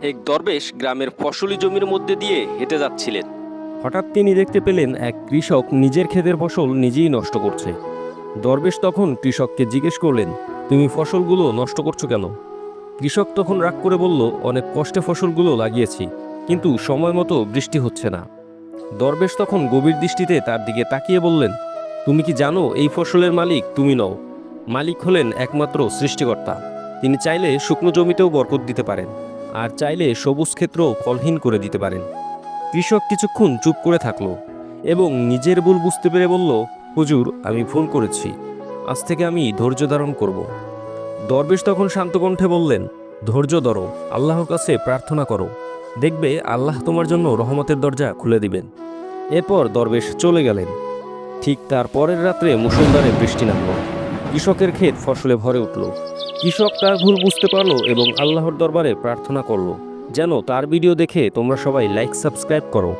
এক দরবেশ গ্রামের ফসলি জমির মধ্যে দিয়ে হেঁটে যাচ্ছিলেন। হঠাৎ তিনি দেখতে পেলেন এক কৃষক নিজের ক্ষেতের ফসল নিজেই নষ্ট করছে। দরবেশ তখন কৃষককে জিজ্ঞেস করলেন, তুমি ফসলগুলো নষ্ট করছ কেন? কৃষক তখন রাগ করে বলল, অনেক কষ্টে ফসলগুলো লাগিয়েছি, কিন্তু সময় মতো বৃষ্টি হচ্ছে না। দরবেশ তখন গভীর দৃষ্টিতে তার দিকে তাকিয়ে বললেন, তুমি কি জানো, এই ফসলের মালিক তুমি নও। মালিক হলেন একমাত্র সৃষ্টিকর্তা। তিনি চাইলে শুকনো জমিতেও বরকত দিতে পারেন। আর চাইলে সবুজ ক্ষেত্রও ফলহীন করে দিতে পারেন। কৃষক কিছুক্ষণ চুপ করে থাকল এবং নিজের ভুল বুঝতে পেরে বলল, হুজুর, আমি ভুল করেছি। আজ থেকে আমি ধৈর্য ধারণ করব। দরবেশ তখন শান্ত কণ্ঠে বললেন, ধৈর্য ধরো, আল্লাহর কাছে প্রার্থনা করো। দেখবে আল্লাহ তোমার জন্য রহমতের দরজা খুলে দিবেন। এরপর দরবেশ চলে গেলেন। ঠিক তার পরের রাত্রে মুসলধারে বৃষ্টি নামল। কৃষকের ক্ষেত ফসলে ভরে উঠল। কৃষক তার ভুল বুঝতে পারল এবং আল্লাহর দরবারে প্রার্থনা করল, যেন তার ভিডিও দেখে তোমরা সবাই লাইক সাবস্ক্রাইব করো।